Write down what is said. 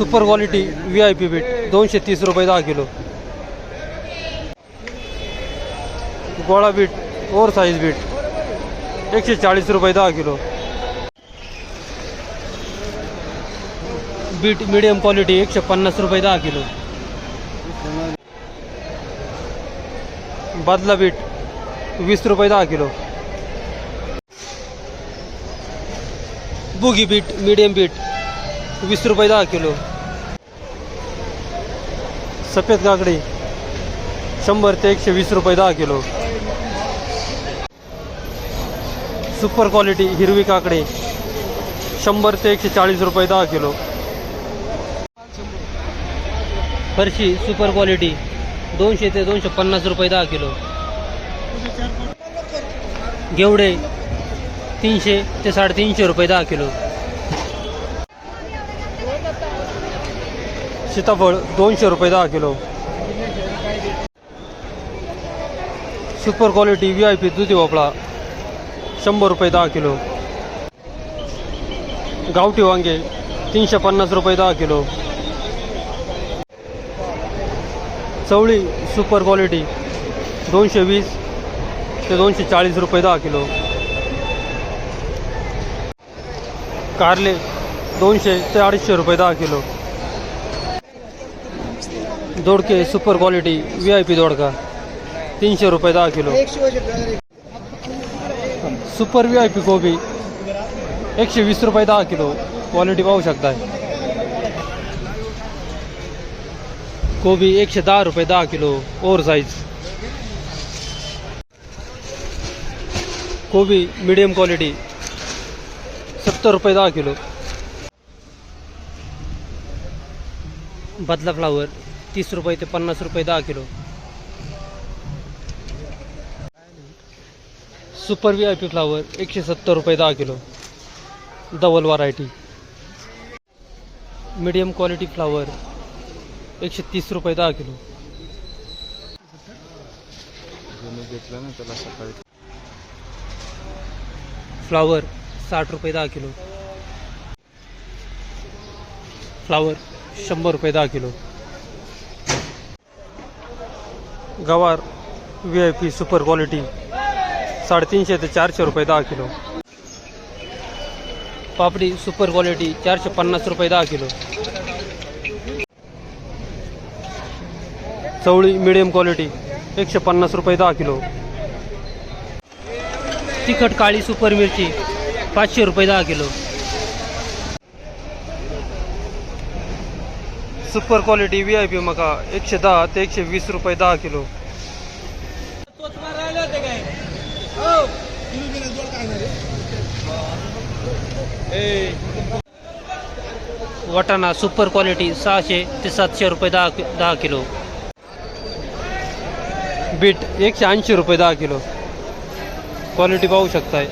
Super quality V I P beet दोनशे तीस रुपये दहा किलो. गोळा बीट ओवर साईज बीट एकशे चाळीस रुपये दहा किलो. बीट मिडियम क्वालिटी एकशे पन्नास रुपये दहा किलो. बादला बीट वीस रुपये दहा किलो. बुगी बीट मीडियम बीट वीस रुपये दहा किलो. सफेद काकडी शंभर ते एकशे वीस रुपये दहा किलो. सुपर क्वालिटी हिरवी काकडी शंभर ते एकशे चाळीस रुपये दहा किलो. फरशी सुपर क्वालिटी दोनशे ते दोनशे पन्नास रुपये दहा किलो. घेवडे तीनशे ते साडेतीनशे रुपये दहा किलो. सीताफळ दोनशे रुपये दहा kilo. Super quality V I P दुधी भोपळा शंभर रुपये दहा किलो. गावठी वांगे तीनशे पन्नास रुपये दहा किलो. चवळी सुपर क्वालिटी दोनशे वीस ते दोनशे चाळीस रुपये दहा किलो. कारले दोनशे ते अडीचशे रुपये दहा kilo. Dodke super quality V I P दोडका. तीनशे रुपये दहा kilo. Super V I P कोबी. एकशे वीस रुपये दहा किलो. क्वालिटी पाहू शकताय. कोबी एकशे दहा रुपये दहा किलो. ओवर साईज कोबी मिडियम क्वालिटी सत्तर रुपये दहा किलो. बदला फ्लावर तीस रुपये ते पन्नास रुपये दहा kilo. Super V I P flower एकशे सत्तर रुपये दहा kilo. Double variety medium quality flower एकशे तीस रुपये दहा किलो. घेतलं ना त्याला सकाळी फ्लावर साठ रुपये दहा किलो. फ्लावर शंभर रुपये दहा किलो. गवार V I P super quality साडेतीनशे ते चारशे रुपये दहा किलो. पापडी सुपर क्वालिटी चारशे पन्नास रुपये दहा किलो. चवळी मिडियम क्वालिटी एकशे पन्नास रुपये दहा किलो. तिखट काळी सुपर मिरची पाचशे रुपये दहा kilo. Super quality V I P मका एकशे दहा ते एकशे वीस रुपये दहा किलो. वाटाणा सुपर क्वालिटी सहाशे ते सातशे रुपये दहा दहा किलो. बीट एकशे ऐंशी रुपये दहा किलो. क्वालिटी पाहू शकताय.